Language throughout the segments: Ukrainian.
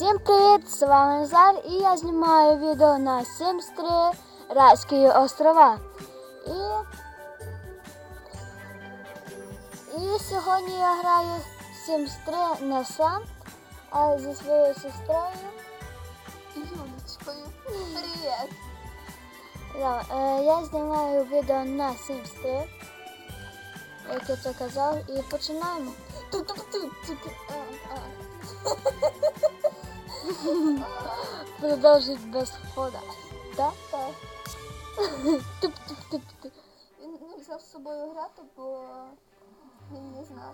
Всім привіт! З вами Назар і я знімаю відео на 3 Райські острова. І, і сьогодні я граю 3 не сам, а зі своєю сестрою. Юлечкою. Привіт. Да, е, я знімаю відео на 3, як я це казав, і починаємо. Продовжить без хода. Так? Так. Туп-туп-туп-туп. Він не взяв з собою грати, бо він не знає.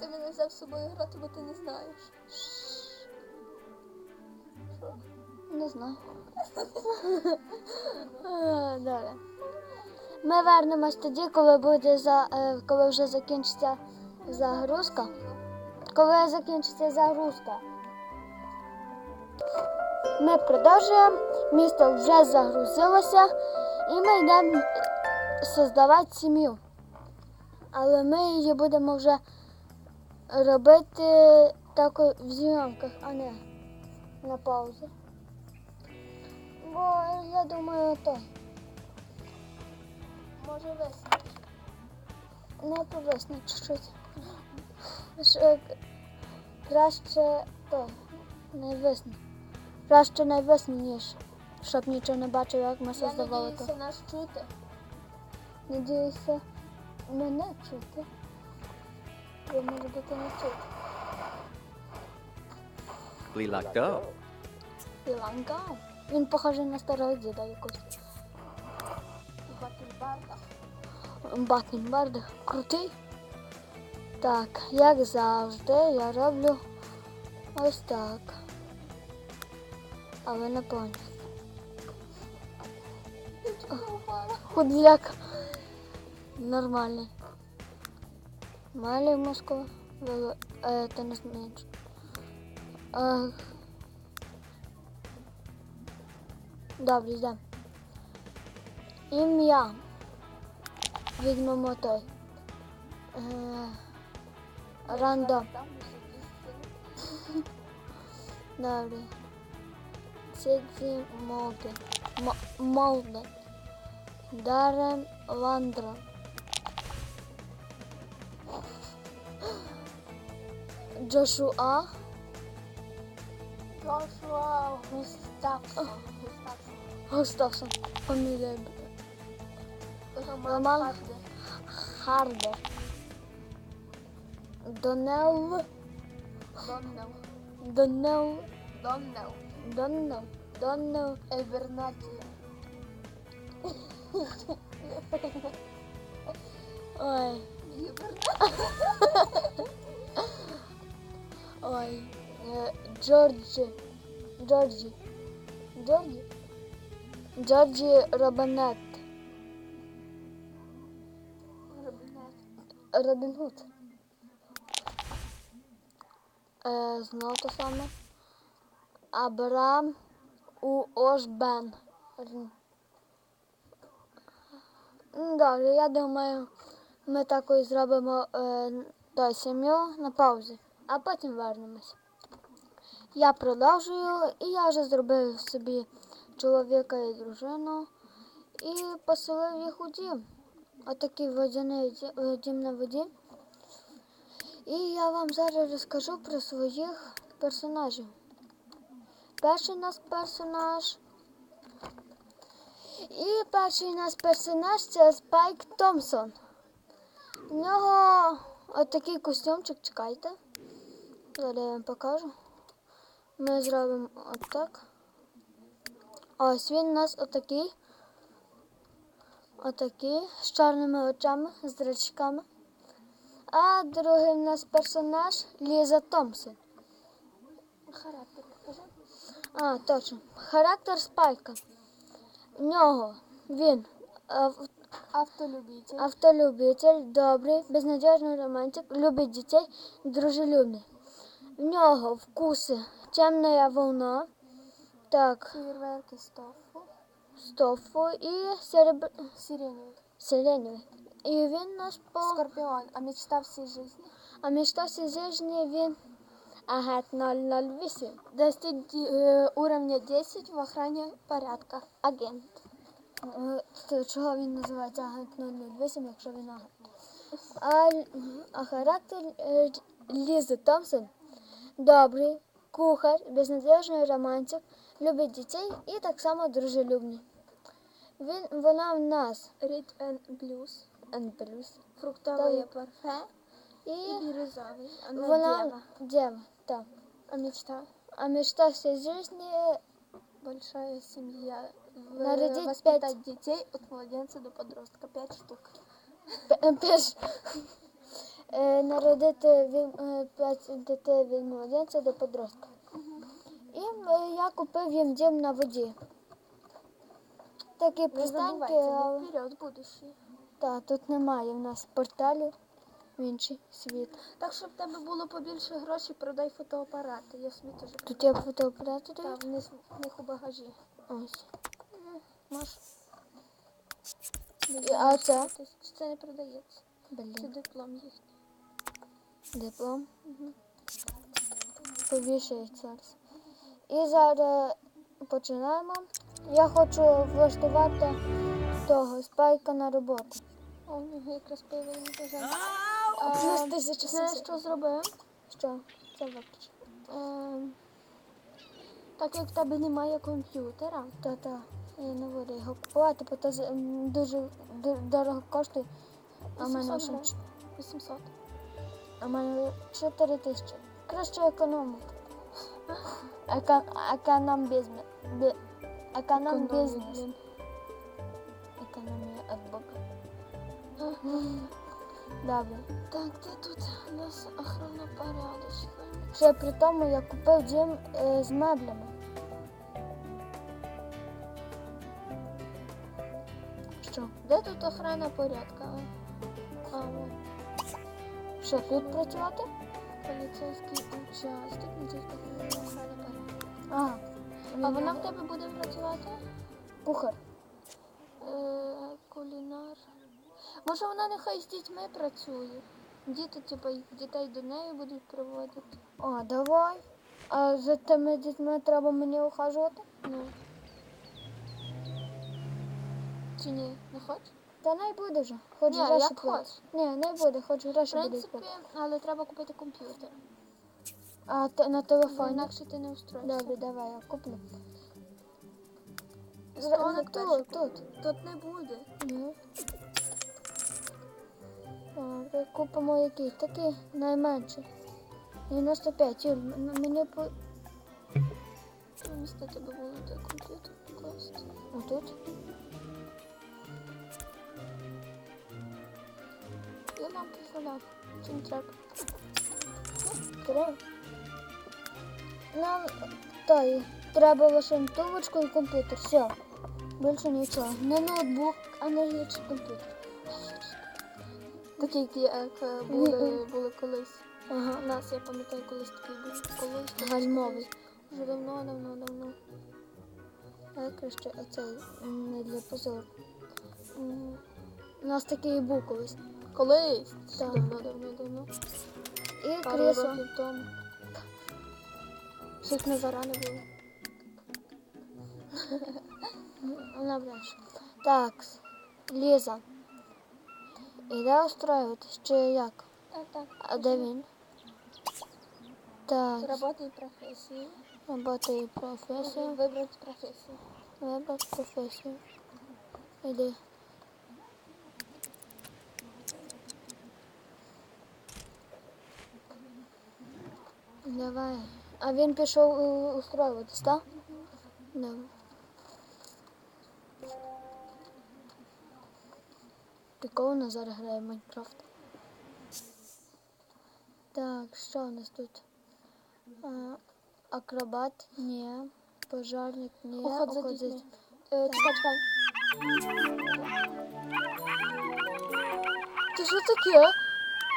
Ти мене взяв з собою грати, бо ти не знаєш. Що? Не знаю. Далі. Ми вернемось тоді, коли буде за е, коли вже закінчиться загрузка. Коли закінчиться загрузка. Ми продовжуємо. Місто вже загрузилося і ми йдемо создавати сім'ю. Але ми її будемо вже робити так в зйомках, а не на паузі. Бо я думаю, то Може весело. не повисно чуть-чуть. Що краще то не висне. Краще не висне, ніж щоб нічого не бачив, як ми Я создавали то. надіюся нас чути. Надіюся, мене чути. Ви може бути не чути. Лілако. Іланка. Він похожий на старого діда якось. У Бакенбардах. Бакенбард крутий. Так, як завжди, я роблю ось так. Але не повністю. Худляк. Нормальний. Малий мозку. Е, Це не. Е, Добре, йдемо. Ім'я. Візьмемо той. Е, Рандом. Добре. Сидзі Молден. М- Молден. Дарем Ландрон. Джошуа. Джошуа Густавсон. Густавсон. Фамілія. Роман Роман. Хардер. Donnell. Donnell. Donnell. Donnell. Donnell. Donnell Evernati. Oj. Oj. George. George. George. George Robinette. Robinette. Robin Hood. Е, знову те саме. Абрам у Ошбен. Добре, я думаю, ми такою зробимо е, сім'ю на паузі, а потім вернемось. Я продовжую і я вже зробив собі чоловіка і дружину і поселив їх у дім. Отакий водяний дім на воді. І я вам зараз розкажу про своїх персонажів. Перший у нас персонаж. І перший у нас персонаж це Спайк Томпсон. У нього отакий костюмчик, чекайте. Зараз я вам покажу. Ми зробимо отак. Ось він у нас отакий. Отакий, з чорними очами, з зрачками. А другий у нас персонаж Ліза Томпсон. Характер. А, точно. Характер Спайка. В нього він ав- Автолюбитель. автолюбитель, добрий, безнадіжний романтик, любить дітей, дружелюбний. В нього вкуси темна волна, так, Фейерверки з тофу. стофу і серебр... Сиреневый. сиреневий. І він наш по... Скорпион. А мечта всей жизни. А між всі зижні він Агент 008. Достиг э, уровня 10 в охране порядка. Агент. Е, Чого він називається агент 008, якщо він агент? А, а характер е, Лізи Томпсон добрий, кухар, безнадіжний романтик, любить дітей і так само дружелюбний. Він, вона в нас Рид and Blues. N+. Фруктовое парфе І и бирюзовый. Она вона дева. дєва, так. А мечта? А мечта всей жизни Большая семья. В- Народить воспитать детей от младенца до подростка. Пять штук. П- Перш е, народити е, п'ять дітей від младенця до подростка. І я купив їм дім на воді. Такі не вперед, будущее. Та, тут немає в нас порталів в інший світ. Так, щоб в тебе було побільше грошей, продай фотоапарати. Я собі теж Тут є фотоапарати Та, дають? вниз, в них у багажі. Ось. Маш. а це? Це не продається. Це диплом їхній. диплом. Повішають зараз. І зараз починаємо. Я хочу влаштувати того спайка на роботу. О, нього якраз появилися бажання. Плюс Е, тисяча Знаєш, що зробив? Що? Це виключно. Е, Так як в тебе немає комп'ютера, Та-та. Я не буду його купувати, бо це дуже д- дорого коштує. А в мене 800 вже гривень. ч- 800. а в мене 4 тисячі. Краще економити. Еко, економ бізнес. Бі, економ бізнес. Добре. Так, де тут у нас охрана порядочка? Ще при тому я купив дім е, з меблями. Що? Де тут охрана порядка? А. Що тут працювати? Поліцейський участок, поліцейська охрана порядка. А, А вона в тебе буде працювати? кухар. Е, кулінар. Може вона нехай з дітьми працює. Діти, типу, дітей до неї будуть приводити. А, давай. А за тими дітьми треба мені ухажувати? Ну. Чи ні, не хочеш? Та не буде вже. Хоч Ні, гроші як хочеш. Ні, не буде, хоч В гроші буде принципі, платити. але треба купити комп'ютер. А те- на Бо телефоні? інакше ти не устроїшся. Добре, давай, я куплю. Столик Тут, тут. Тут не буде. Ні. Добре, купимо який? Такий найменший. 95, Юль, мені по... Вмісто тебе було той комп'ютер покласти. Отут? Я лампу фонарь. Чим треба? Треба? Нам той, треба лише тумбочку і комп'ютер. Все. Більше нічого. Не ноутбук, а не комп'ютер. Такі, як е, були, були колись. Ага. У нас, я пам'ятаю, колись такий був. Колись, Гальмовий. Вже давно, давно, давно. А краще оцей не для позору. У нас такий був колись. Колись. Так. Давно, давно, давно. І крісло. Щось не зарано було. Вона. Так, Ліза. Іде устроюватись чи як? Так, так. А де він? Так, Робота і професії. робота і професія. Вибрати професію. Вибрати професію. Іди. Давай. А він пішов устроюватись, так? Давай. Прикольно Назар грає в Майнкрафт. Так, що у нас тут? А, акробат? Ні. Пожарник? Ні. Уход за дітьми. Е, чекай, чекай. Ти що таке?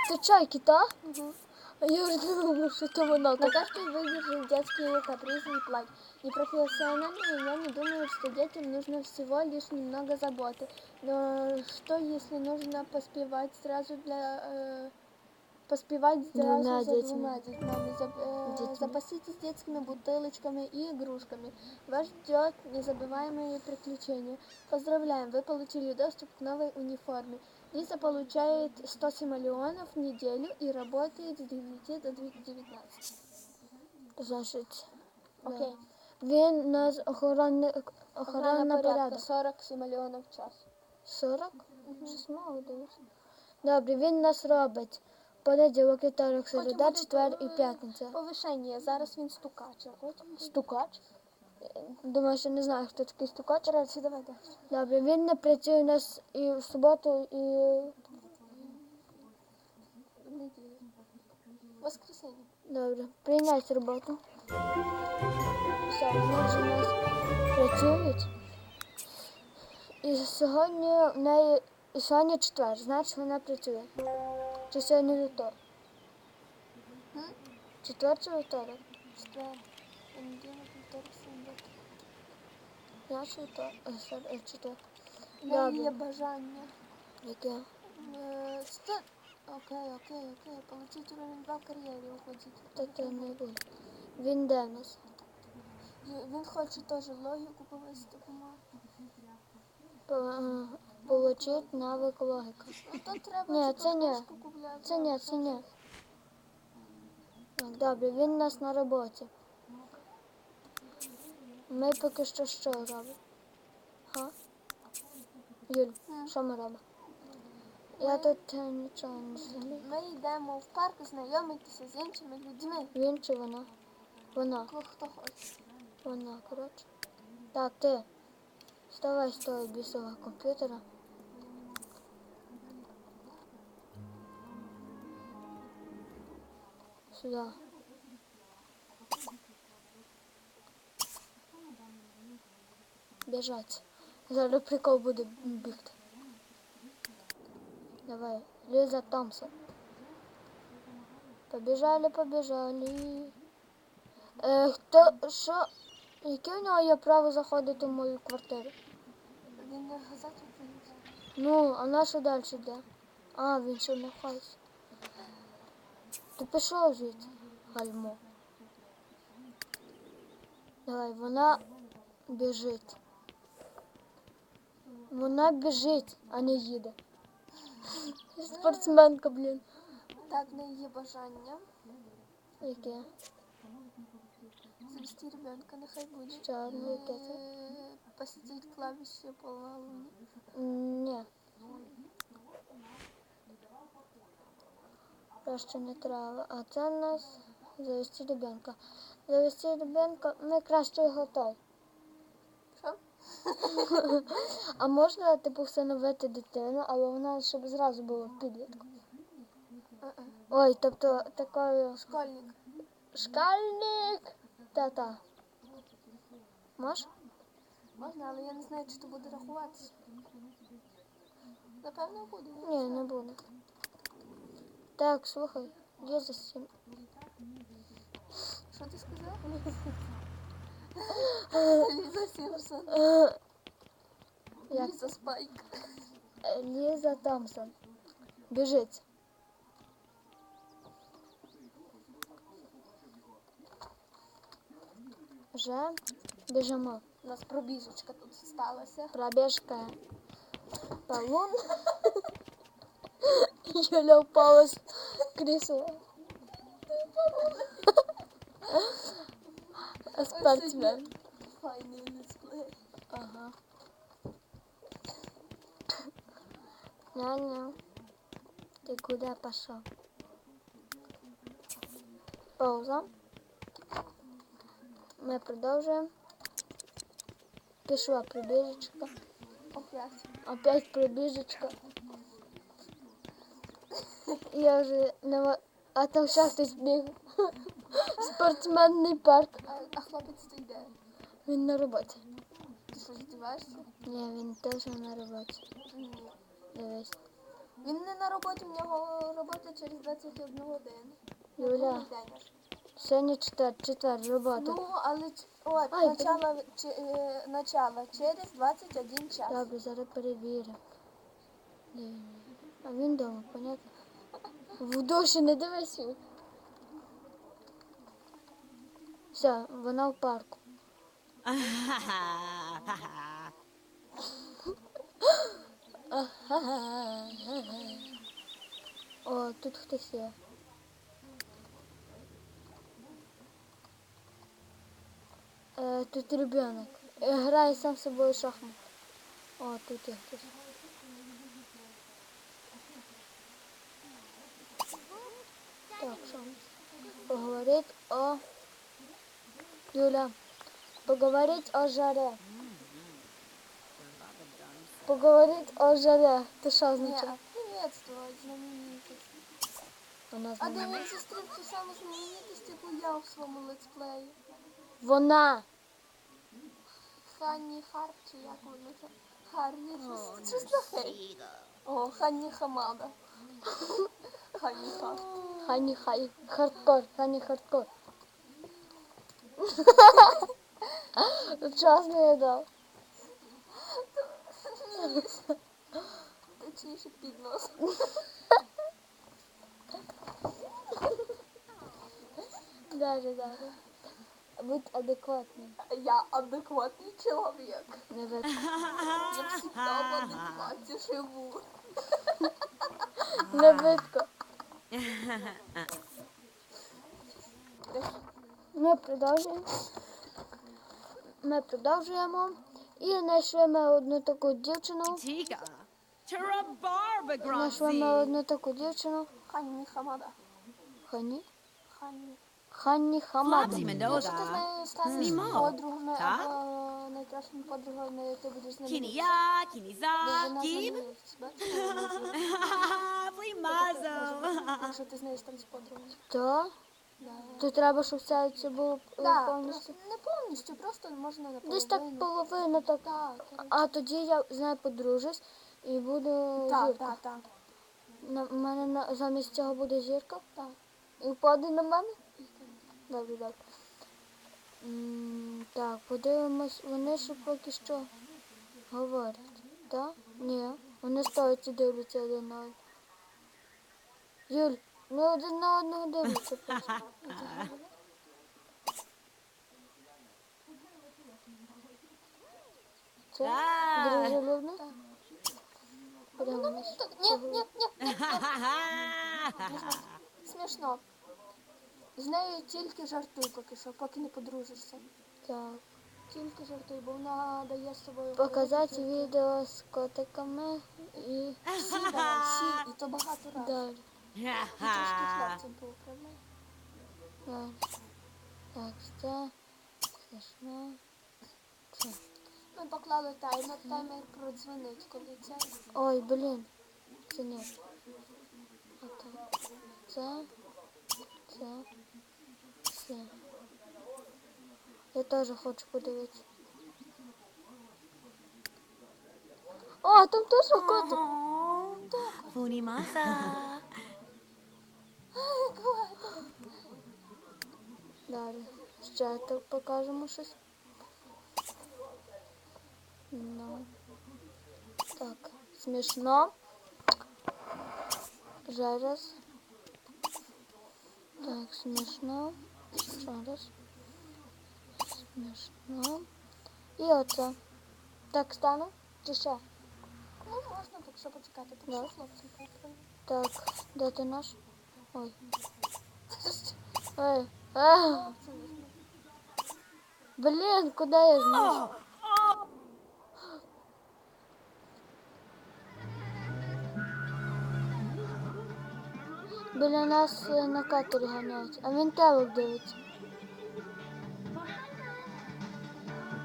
Це чайки, так? Угу. А я вже думала, що то вона На так. каждый выдержит детские капризы и плач. Непрофессиональные я не думаю, что детям нужно всего лишь немного заботы. Но что если нужно поспевать сразу для... э, поспевать сразу Двумя за детьми. двумя детьми. Зап- э, Детьми. Запаситесь детскими бутылочками и игрушками. Вас ждет незабываемые приключения. Поздравляем, вы получили доступ к новой униформе. Лиза получает 100 симолеонов в неделю и работает с 9 до 19. Значить, да. Окей. він у нас охоронний Охрана порядок. 40 симолеонов в час. 40? Щось мало дивись. Добре, він нас робить. Понеділок, вівторок, середа, четвер і е, п'ятниця. Повишення. Зараз він стукач. Стукач? Думаю, що не знаю, хто такий стукач. Речі, давай далі. Добре, він не працює у нас і в суботу, і. Воскресенье. добре. Прийняти роботу. Все, вони у нас працюють. І сьогодні в неї і сьогодні четвер, значить вона працює. Чи сьогодні вівторок? Четвер чи вівторок? Четвер. Понеділок, вівторок, середа. Значить вівторок. Е, сер- е, четвер. В неї є бажання. Яке? Е, Окей, окей, окей. Получить уровень 2 в кар'єрі уходить. Та то не буде. Він де нас? Він хоче теж логіку повести допомогу. Е, Получить навик логіка. То треба Ні, це ні. Це ні, це ні. Так, добре, він у нас на роботі. Ми поки що що робимо? Га? Юль, що ми робимо? Я тут е, нічого не знаю. Ми йдемо в парк знайомитися з іншими людьми. Він чи вона? Вона. Хто хто хоче. Вона, коротше. Так, ти. Вставай з того бісового комп'ютера. Сюди. Біжать. Зараз прикол буде бігти. Давай, Лиза Томпсон. Побіжали, побіжали. Е, хто, що, яке в нього є право заходити в мою квартиру? Він газету приніс. Ну, а на що далі йде? А, він ще не хайс. Ти пішов звідси, гальмо. Давай, вона біжить. Вона біжить, а не їде. Спортсменка, блін. Так, неї є бажання. Яке? Завести ребенка, нехай буде. Ще одне яке це? Е, Посетить клавіші полнолуння. Ні. Краще не треба. А це в нас завести ребенка. Завести ребенка, ми краще. Що? А можна типу встановити дитину, але вона щоб зразу була підлітком. Ой, тобто такою Школьник. шкальник. Та-та. Може? Можна, але я не знаю, чи то буде рахуватися. Напевно, буде. Ні, не буде. Так, слухай, є за сім. Що ти сказав? Ліза Сімпсон. Як Ліза Спайк. Ліза Томпсон. Біжить. Вже біжимо. У нас пробіжечка тут сталася. Пробіжка. Талон. Юля впала з крісла. Спортсмен. Файний летсплей. Ага. Няня, ты куда пошел? Пауза. Ми продовжуємо. Пішла прибіжечка. Опять. Опять прибіжечка. Я вже не мо- А там ще хтось біг. Спортсменний парк. А, хлопець то йде. Він на роботі. Ти що, здіваєшся? Ні, він теж на роботі. Ні. Дивись. Він не на роботі, в нього робота через 21 годину. Юля. Сьогодні четвер, четвер, робота. Ну, але ч- от, Ай, начало, чи, е, начало через 21 час. Добре, зараз перевірю. Де? А він вдома, понятно? В душі не дивись. Все, вона в парку. О, тут хтось є. Е, тут ребенок. Е, Грає сам з собою шахмат. О, тут є хтось. Так, що? Поговорить о... Юля, поговорить о жаре. Поговорить о жаре. Ти що Ні, означає? приветствувати знаменитість. Вона А знає. де він зустрів ту саму знаменитість, яку я в своєму летсплеї? Вона. Ханні Харп, чи як воно це? Харні, щось- щось на хей. О, Ханні Хамада. Ханні Харп. Хані хай. Хардкор. Хані хардкор. Час не дав. Точніше під нос. Далі, далі. Будь адекватним. Я адекватний чоловік. Не. Я всегда в адекваті живу. Не видко. Ми продовжуємо. Ми продовжуємо. І знайшли ми одну таку дівчину. Знайшли ми одну таку дівчину. Ханні Хамада. Хані. Ханні. Ханні Хамада. Якщо ти з нею станеш подругами або найкращими подругами, ти будеш з бачиш, що вона є. Flimazo. Якщо ти з нею станеш подругою. То, Да. То треба, щоб все це було е, Да, повністю. просто не повністю, просто можна наполовину. Десь так половина, так. Так, так. А тоді я з нею подружусь і буду Так, зірка. так, так. На в мене на, замість цього буде зірка. Так. І впаде на мене? Добре, добре. М, Так, подивимось, вони ще поки що говорять. Так? Ні. Вони стоять і дивляться один на одного. Юль, не один на одного дивляться просто. Це Так. дружелюбно? Так, ні, ні, ні. Смішно. З нею тільки жартуй поки що, поки не подружишся. Так. Тільки жартуй, бо вона дає з собою. Показати відео з котиками і Всі, давай, всі, і то багато разів. Далі. І трошки поуправляй. Це смішно. Це. Ми поклали таймер, таймер продзвонить, коли це. Ой, блін. Це ні. Це. Це. Це. Я теж хочу подивитися. О, там теж котик. Funimasa. Далі. Ще так покажемо щось. Ну. Так, смішно. Ще раз. Так, смішно. Ще раз. Смішно. І оце. Так стане? Чи ще? Ну, можна, так що почекати, поки Да. що хлопцям. Так, де ти наш? Ой. Ей. Ей. Хлопцям візьми. Блін, куди я зніс? Біля нас е, на катері ганяють, а він телек дивиться.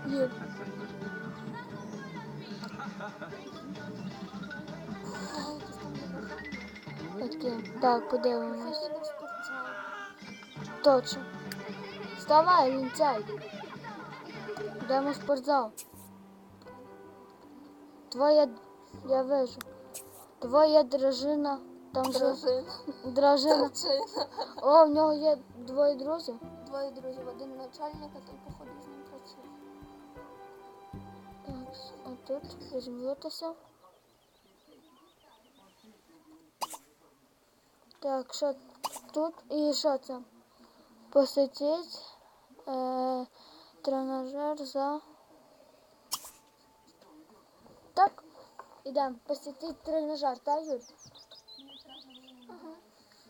Юр. Ага, якісь там є бажання. Такі. Так, подивимось. Точно. Вставай, лінцяй. Йдемо в спортзал. Твоя, я вижу. Твоя дружина. Там Дружина. дружина. О, в нього є двоє друзів. Двоє друзів, один начальник, а той, походу, з ним працює. Так, а тут розм'ютися. Так, що тут? І що це? Посетіть е, тренажер за. Так, ідемо. Посетіть тренажер, так, Юль? Ага.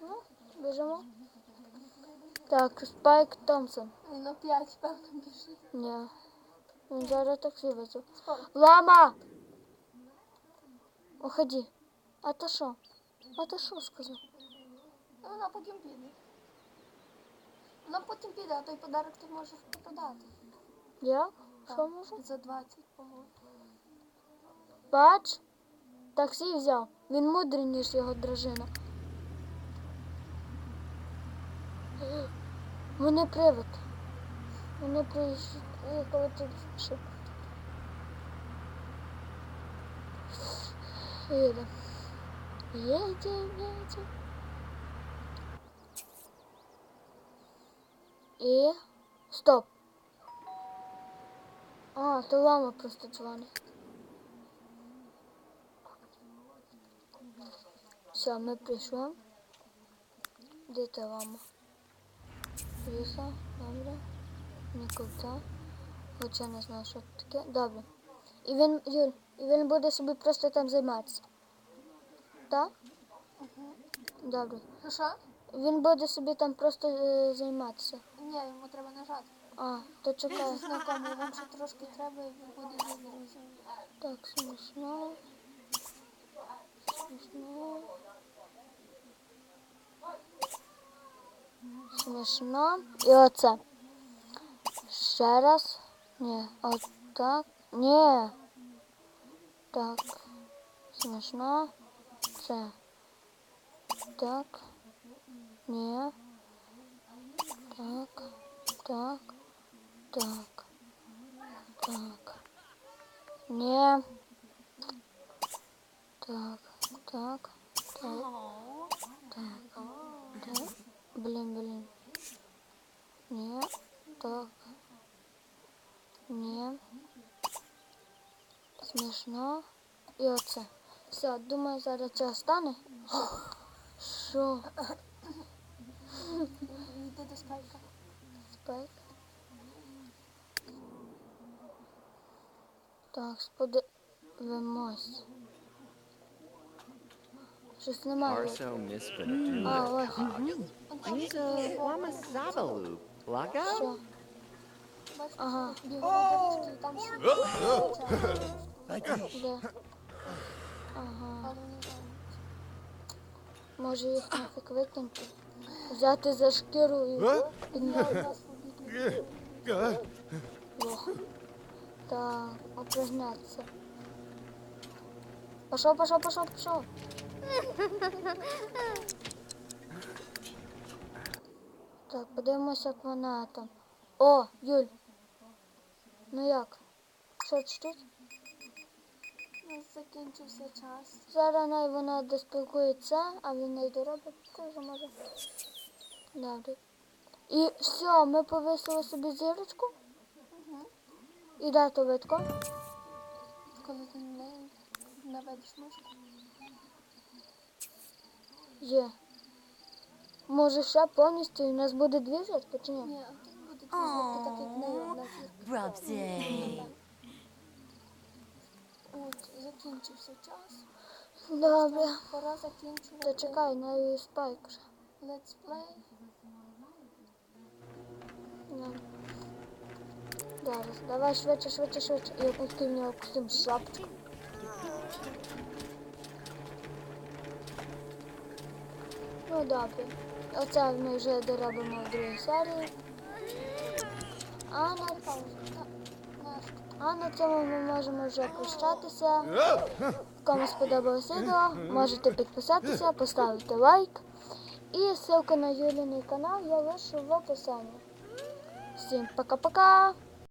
Ну, біжимо. Так, Спайк Томпсон. Він опять, певно, біжить. Ні. Він зараз таксі везу. Скоро. Лама! Уходи. А то що? А то що сказав? Ну, вона потім піде. Вона потім піде, а той подарок ти можеш продати. Я? Що можу? За 20, по-моєму. Бач, таксі взяв. Він мудрий, ніж його дружина. Вони привид. Вони приїхали тут. Щоб... Їдемо. Їдемо, їдемо. І... Стоп. А, то лама просто дзвонить. Все, ми прийшли. Де та лама? Ліса, добре. Ніколта. Хоча не знаю, що це таке. Добре. І він, Юль, і він буде собі просто там займатися. Так? Добре. Ну що? Він буде собі там просто е, займатися. Ні, йому треба нажати. А, то чекай. Знакомий, вам ще трошки треба і він буде з друзями. Так, смішно. Смішно. Смішно. І оце. Ще раз. Ні, отак. Ні. Так. Смішно. Це. Так. Ні. Так. Так. Так. Так. Ні. Так, так, так, так, так. Блін, блін. Ні, так. Ні. Смішно. І оце. Все, думаю, зараз це стане. Що? До спайка. Спайк. Так, сподивимось. Щось немає. Arso. А, ось. Miso Wamasabalu. Blago? Що? Ага. білий там ще Де? Ага. Може їх нафіг викинути? Взяти за шкіру і підняти. Нас. Так, упражняться. Пошел, пошел, пошел, пошел. Так, подивимося, як вона там. О, Юль. Ну як? Що чуть? Нас закінчився час. Зараз най вона доспілкується, а він не доробить, теж може. Добре. І все, ми повісили собі зірочку. Угу. І дату витко. Коли ти неї наведеш мишку. Є. Може ще повністю і нас буде дві зірки чи ні? Ні, буде дві зірки, так як в неї одна зірка. Закінчився час. Добре. Пора закінчувати. Та чекай, на спайк вже. Let's play. Зараз, давай швидше, швидше, швидше. І опусти в нього костюм шапочку. Ну добре. Оце ми вже доробимо в другій серії. А на, а на цьому ми можемо вже прощатися. Кому сподобалось відео, можете підписатися, поставити лайк. І ссылку на Юліний канал я лишу в описанні. Всім пока-пока!